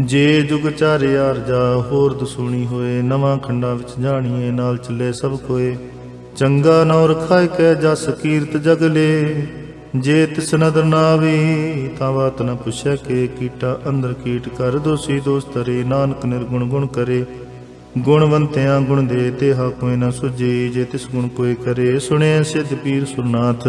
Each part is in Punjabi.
ਜੇ ਜੁਗ ਚਾਰਿਆ ਰਜਾ ਹੋਰ ਦਸੂਣੀ ਹੋਏ, ਨਵਾਂ ਖੰਡਾਂ ਵਿੱਚ ਜਾਣੀਏ, ਨਾਲ ਚੱਲੇ ਸਭ ਕੋਏ। ਚੰਗਾ ਨੌ ਰਖਾਇ ਕੈ ਜਸ ਕੀਰਤ ਜਗਲੇ ਜੇ ਤਿਸ ਨਦਰ ਨਾ ਆਵੇ, ਤਾਂ ਬਾਤ ਨ ਪੁੱਛੈ ਕੇ, ਕੀਟਾ ਅੰਦਰ ਕੀਟ ਕਰ ਦੋਸੀ ਦੋਸਤਰੇ ਨਾਨਕ ਨਿਰਗੁਣ ਗੁਣ ਕਰੇ। ਗੁਣਵੰਤਿਆਂ ਗੁਣ ਦੇ ਤੇ ਹਾ ਕੋਈ ਨਾ ਸੁਜੇ ਜੇ ਤਿਸ ਗੁਣ ਕੋਈ ਕਰੇ। ਸੁਣਿਆ ਸਿੱਧ ਪੀਰ ਸੁਰਨਾਥ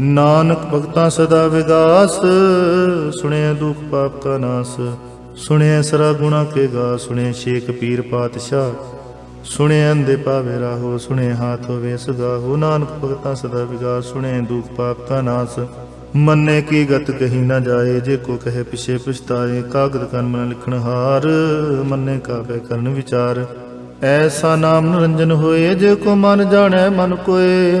ਨਾਨਕ ਭਗਤਾ ਸਦਾ ਵਿਗਾਸ ਸੁਣਿਆ ਦੁਖ ਪਾਪ ਕਾ ਨਾਸ, ਸੁਣਿਆ ਸਰਾ ਗੁਣਾ ਕੇ ਗਾ, ਸੁਣਿਆ ਸ਼ੇਖ ਪੀਰ ਪਾਤਸ਼ਾਹ ਸੁਣੇ ਅੰਦੇ ਪਾਵੇ ਰਾਹੋ ਸੁਣੇ ਹਾਥ ਹੋਵੇ ਸਗਾਹੋ ਨਾਨਕ ਭਗਤਾ ਸਦਾ ਵਿਗਾਸ ਸੁਣੇ ਦੁਖ ਪਾਪ ਕਾ ਨਾਸ, ਮੰਨੇ ਕੀ ਗਤ ਕਹੀ ਨਾ ਜਾਏ, ਜੇ ਕੋ ਕਹੇ ਪਿਛੇ ਪਛਤਾਏ, ਕਾਗਦ ਕਨ ਮਨ ਲਿਖਣ ਹਾਰ, ਮੰਨੇ ਕਾਵੇ ਕਰਨ ਵਿਚਾਰ, ਐਸਾ ਨਾਮ ਨਿਰੰਜਨ ਹੋਏ, ਜੇ ਕੋ ਮਨ ਜਾਣੈ ਮਨ ਕੋਏ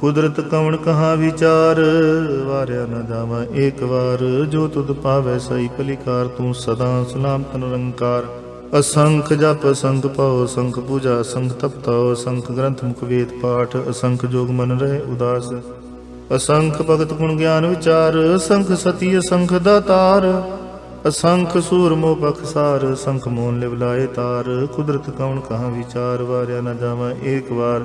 ਕੁਦਰਤ ਕਵਣ ਕਹਾ ਵਿਚਾਰ? ਵਾਰਿਆ ਨਾ ਜਾਵਾਂ ਏਕ ਵਾਰ, ਜੋ ਤੁਧ ਪਾਵੈ ਸਈ ਭਲੀਕਾਰ, ਤੂੰ ਸਦਾ ਸਲਾਮਤ ਨਿਰੰਕਾਰ ਅਸੰਖ ਜਪ ਸੰਖ ਪਾਉ ਅਸੰਖ ਪੂਜਾ ਅਸੰਖ ਤਪਤਾਉ ਅਸੰਖ ਗ੍ਰੰਥ ਮੁਖ ਵੇਦ ਪਾਠ, ਅਸੰਖ ਜੋਗ ਮਨ ਰਹਿ ਉਦਾਸ। ਅਸੰਖ ਭਗਤ ਗੁਣ ਗਿਆਨ ਵਿਚਾਰ, ਅਸੰਖ ਸਤੀ, ਅਸੰਖ ਦਾਤਾਰ ਅਸੰਖ ਸੂਰ ਮੋ ਬਖਸਾਰ ਸੰਖ ਮੋਨ ਲਿਵ ਲਾਏ ਤਾਰ। ਕੁਦਰਤ ਕੌਣ ਕਹਾ ਵਿਚਾਰ? ਵਾਰਿਆ ਨਾ ਜਾਵਾਂ ਏਕ ਵਾਰ।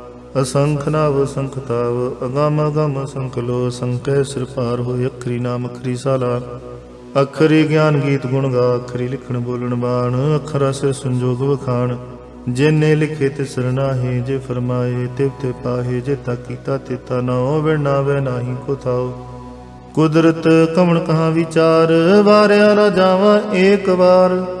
ਅਸੰਖ ਨਾਵ ਅਸੰਖ ਅਗਮ ਅਗਮ ਅਸੰਖ ਸੰਕੈ ਸਿਰ ਪਾਰ ਹੋਏ ਅਖਰੀ ਨਾਮ ਅਖਰੀ ਸਾਲਾ। ਅਖਰੀ ਗਿਆਨ ਗੀਤ ਗੁਣ ਗਾ, ਅਖਰੀ ਲਿਖਣ ਬੋਲਣ ਬਾਣ, ਅਖਰਾ ਸਿਰ ਸੰਜੋਗ ਵਖਾਣ। ਜਿਨੇ ਲਿਖੇ ਤੇ ਸਰਨਾਹੇ ਜੇ ਫਰਮਾਏ ਤਿਵ ਤੇ ਪਾਹੇ, ਜੇ ਤਾ ਕੀਤਾ ਤੇ ਤਾ ਨੋ ਵਿਣਾਵੇ ਨਾਹੀ ਕੋ ਥਾਓ ਕੁਦਰਤ ਕਵਣ ਕਹਾ ਵਿਚਾਰ, ਵਾਰਿਆ ਨਾ ਜਾਵਾਂ ਏਕ ਵਾਰ।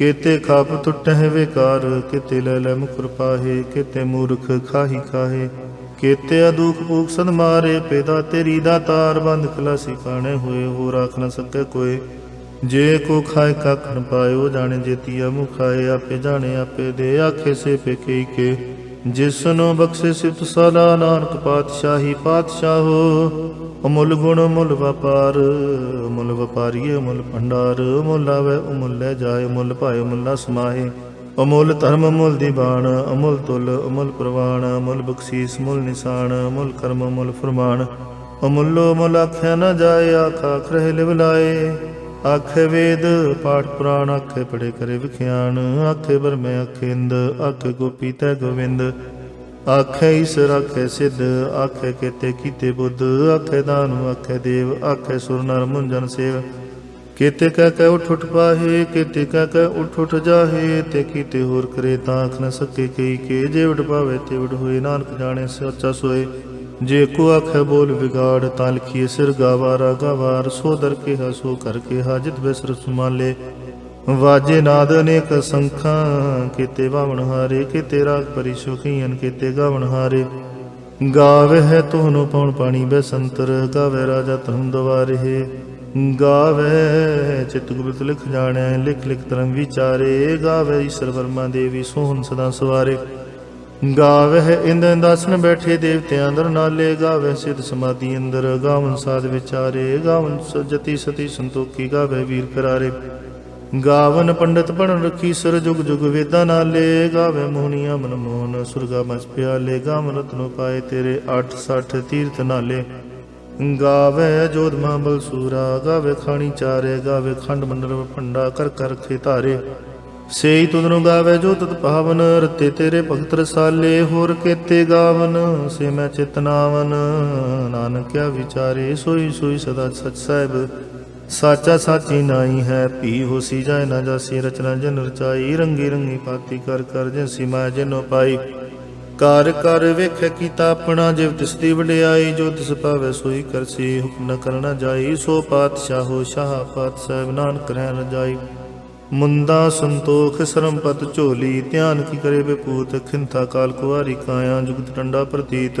ਕਿਤੇ ਖਾਪ ਟੁੱਟਹਿ ਵਿਕਾਰ, ਕਿਤੇ ਲੈ ਲੈ ਮੁਕਰ ਪਾਹੇ, ਕਿਤੇ ਮੂਰਖ ਖਾਹੀ ਖਾਹੇ। ਕਿਤੇ ਅਦੁਖ ਭੂਖ ਸਦ ਮਾਰੇ, ਪੈਦਾ ਤੇਰੀ ਦਾ ਤਾਰ ਬੰਦ ਖਲਾਸੀ ਕਾਣੇ ਹੋਏ ਹੋ ਰਾਖ ਨ ਸਕੇ ਕੋਏ। ਜੇ ਕੋ ਖਾਏ ਕੱਖ ਪਾਇਓ, ਜਾਣੇ ਜੇਤੀਆ ਮੁਖਾਏ, ਆਪੇ ਜਾਣੇ ਆਪੇ ਦੇ, ਆਖੇ ਸੇ ਪੇਕੇ ਕੇ ਜਿਸਨੋ ਬਖਸ਼ੇ ਸਿਫਤ ਸਦਾ ਨਾਨਕ ਪਾਤਸ਼ਾਹੀ ਪਾਤਸ਼ਾਹੋ ਅਮੁੱਲ ਗੁਣ ਅਮੁੱਲ ਵਪਾਰ, ਅਮੁੱਲ ਵਪਾਰੀਏ ਅਮੁੱਲ ਭੰਡਾਰ, ਅਮੁੱਲ ਆਵੇ ਅਮੁੱਲ ਲੈ ਜਾਏ, ਅਮੁੱਲ ਭਾਏ ਅਮੁੱਲ ਸਮਾਹੇ। ਅਮੁੱਲ ਧਰਮ ਅਮੁੱਲ ਦੀਵਾਨ ਅਮੁੱਲ ਤੁਲ ਅਮੁੱਲ ਪ੍ਰਵਾਨ ਅਮੁੱਲ ਬਖਸ਼ੀਸ ਅਮੁੱਲ ਨਿਸ਼ਾਨ, ਅਮੁੱਲ ਕਰਮ ਅਮੁੱਲ ਫਰਮਾਨ। ਅਮੁੱਲੋ ਅਮੁੱਲ ਆਖਿਆ ਨਾ ਜਾਏ, ਆਖਾ ਖਰੇ ਲਿਵ ਲਾਏ। ਆਖੇ ਵੇਦ, ਪਾਠ ਪੁਰਾਣ, ਆਖੇ ਪੜੇ ਕਰੇ ਵਿਖਿਆਨ। ਆਖੇ ਬਰਮੇ ਆਖੇ ਇੰਦ ਆਖੇ ਗੋਪੀ ਤੈ ਗੋਵਿੰਦ। ਆਖੇ ਈਸਰ ਆਖੇ ਸਿੱਧ, ਆਖੇ ਕੇਤੇ ਕੀਤੇ ਬੁੱਧ, ਆਖੇ ਦਾਨੁ, ਆਖੇ ਦੇਵ, ਆਖੇ ਸੁਰ ਨਰ ਮੁੰਜਨ ਸੇਵ। ਕੀਤੇ ਕਹਿ ਕਹਿ ਉਠ ਉਠ ਪਾਹੇ, ਕੀਤੇ ਕਹਿ ਕਹਿ ਉਠ ਉਠ ਜਾਹੇ, ਤੇ ਕੀਤੇ ਹੋਰ ਕਰੇ ਤਾਂ ਆਖ ਨ ਸਕੇ ਕਈ ਕੇ। ਜੇ ਉਡ ਪਾਵੇ ਤੇ ਉਡ ਹੋਏ, ਨਾਨਕ ਜਾਣੇ ਸੱਚਾ ਸੋਏ। ਜੇ ਕੋ ਆਖੇ ਬੋਲ ਵਿਗਾੜ, ਤਾਂ ਲਿਖੀਏ ਸਿਰ ਗਾਵਾਰਾ ਗਾਵਾਰ ਸੋ ਦਰ ਕੇ ਹਸੋ ਕਰ ਕੇ ਹਾਜਤ ਬਿਸਰ ਸੁਮਾਲੇ। ਵਾਜੇ ਨਾਦ ਅਨੇਕ ਸੰਖਾਂ, ਕੀਤੇ ਬਾਵਣ ਹਾਰੇ, ਕੀਤੇ ਰਾਗ ਪਰੀ ਸੁਖੀਨ ਕੀਤੇ ਗਾਵਣ ਹਾਰੇ। ਗਾਵੇ ਹੈ ਤੋਹਨੋ ਪਉਣ ਪਾਣੀ ਬੈਸੰਤਰ ਗਾਵੇ ਰਾਜਾ ਧਰਮ ਦਵਾਰੇ। ਗਾਵੇ ਚਿਤ ਗੁਪਤ ਲਿਖ ਜਾਣੈ, ਲਿਖ ਲਿਖ ਧਰਮ ਵਿਚਾਰੇ। ਗਾਵੇ ਈਸ਼ਰ ਵਰਮਾ ਦੇਵੀ ਸੋਹਣ ਸਦਾ ਸਵਾਰੇ। ਗਾਵੇ ਇੰਦਰ ਦਾਸਨ ਬੈਠੇ ਦੇਵਤਿਆਂ ਅੰਦਰ ਨਾਲੇ। ਗਾਵੇ ਸਿਧ ਸਮਾਧੀ ਅੰਦਰ, ਗਾਵਨ ਸਾਧ ਵਿਚਾਰੇ। ਗਾਵਨ ਸਜਤੀ ਸਤੀ ਸੰਤੋਖੀ, ਗਾਵੇ ਵੀਰ ਕਰਾਰੇ। ਗਾਵਨ ਪੰਡਤ ਪੜਨ ਰਖੀ ਸਰ ਜੁਗ ਜੁਗ ਵੇਦਾਂ ਨਾਲੇ, ਗਾਵੇ ਮੋਹਨੀਆਂ ਮਨ ਮੋਹਨ, ਸੁਰਗਾ ਮਚ ਪਿਆਲੇ, ਗਾਵਨ ਰਤਨੋ ਪਾਏ ਤੇਰੇ 860 ਤੀਰਥ ਨਾਲੇ। ਗਾਵੇ ਜੋਧ ਮਹਾਬਲ ਸੂਰਾ, ਗਾਵੇ ਖਾਣੀ ਚਾਰੇ, ਗਾਵੇ ਖੰਡ ਮੰਡਲ ਭੰਡਾ, ਕਰ ਕਰ ਰਖੇ ਧਾਰੇ ਸੇਈ ਤੁਧਨੂੰ ਗਾਵੇ ਜੋ ਤਤ ਪਾਵਨ, ਰਤੇ ਤੇਰੇ ਭਗਤ ਰਸਾਲੇ, ਹੋਰ ਕੇਤੇ ਗਾਵਨ, ਸੇ ਮੈਂ ਚਿਤਨਾਵਨ ਨਾਨਕਿਆ ਵਿਚਾਰੇ, ਸੋਈ ਸੋਈ ਸਦਾ ਸਚ ਸਾਹਿਬ। ਸਾਚਾ ਸਾਚੀ ਨਾਈ ਹੈ, ਭੀ ਹੋਸੀ ਜਾਏ ਨਾ ਜਾਸੀ, ਰਚਨਾ ਜਨ ਰਚਾਈ, ਰੰਗੀ ਰੰਗੀ ਪਾਤੀ ਕਰ ਕਰ ਜਿਨਸੀ ਮਾਇਆ ਜਿਨੋ ਪਾਈ। ਕਰ ਕਰ ਵੇਖੇ ਕੀਤਾ ਆਪਣਾ, ਜਿਵ ਤਿਸ ਦੀ ਵਡਿਆਈ, ਜੋ ਤਿਸ ਭਾਵੇ ਸੋਈ ਕਰਸੀ, ਹੁਕਮ ਨ ਕਰਨਾ ਜਾਈ। ਸੋ ਪਾਤਸ਼ਾਹੋ ਸ਼ਾਹ ਪਾਤ ਸਾਹਿਬ, ਨਾਨਕ ਰਹਿ ਜਾਈ। ਮੁੰਦਾ ਸੰਤੋਖ ਸਰਮਪਤ ਝੋਲੀ, ਧਿਆਨ ਕੀ ਕਰੇ ਬਪੂਤ ਖਿੰਥਾ ਕਾਲ ਕੁਵਾਰੀ ਕਾਇਆ, ਜੁਗਤ ਟੰਡਾ ਪ੍ਰਤੀਤ।